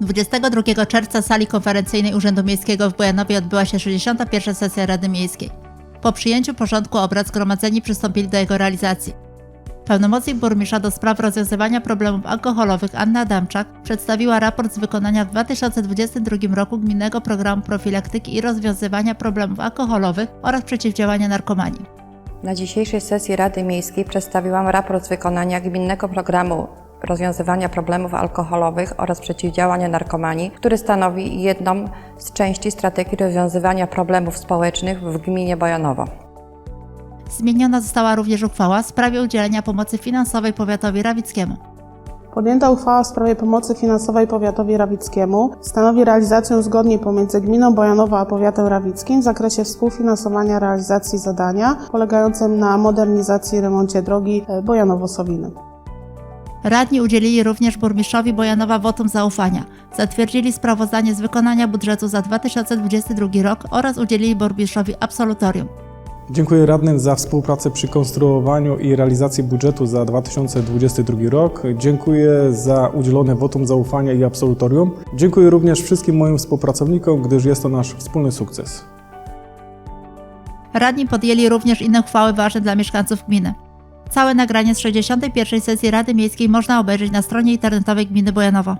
22 czerwca w sali konferencyjnej Urzędu Miejskiego w Bojanowie odbyła się 61. sesja Rady Miejskiej. Po przyjęciu porządku obrad zgromadzeni przystąpili do jego realizacji. Pełnomocnik burmistrza do spraw rozwiązywania problemów alkoholowych Anna Adamczak przedstawiła raport z wykonania w 2022 roku Gminnego Programu Profilaktyki i Rozwiązywania Problemów Alkoholowych oraz Przeciwdziałania Narkomanii. Na dzisiejszej sesji Rady Miejskiej przedstawiłam raport z wykonania Gminnego Programu Rozwiązywania Problemów Alkoholowych oraz Przeciwdziałania Narkomanii, który stanowi jedną z części strategii rozwiązywania problemów społecznych w gminie Bojanowo. Zmieniona została również uchwała w sprawie udzielenia pomocy finansowej powiatowi rawickiemu. Podjęta uchwała w sprawie pomocy finansowej powiatowi rawickiemu stanowi realizację zgodnie pomiędzy gminą Bojanowa a powiatem rawickim w zakresie współfinansowania realizacji zadania polegającym na modernizacji i remoncie drogi e, Bojanowo-Sowiny. Radni udzielili również burmistrzowi Bojanowa wotum zaufania. Zatwierdzili sprawozdanie z wykonania budżetu za 2022 rok oraz udzielili burmistrzowi absolutorium. Dziękuję radnym za współpracę przy konstruowaniu i realizacji budżetu za 2022 rok. Dziękuję za udzielone wotum zaufania i absolutorium. Dziękuję również wszystkim moim współpracownikom, gdyż jest to nasz wspólny sukces. Radni podjęli również inne uchwały ważne dla mieszkańców gminy. Całe nagranie z 61. sesji Rady Miejskiej można obejrzeć na stronie internetowej gminy Bojanowo.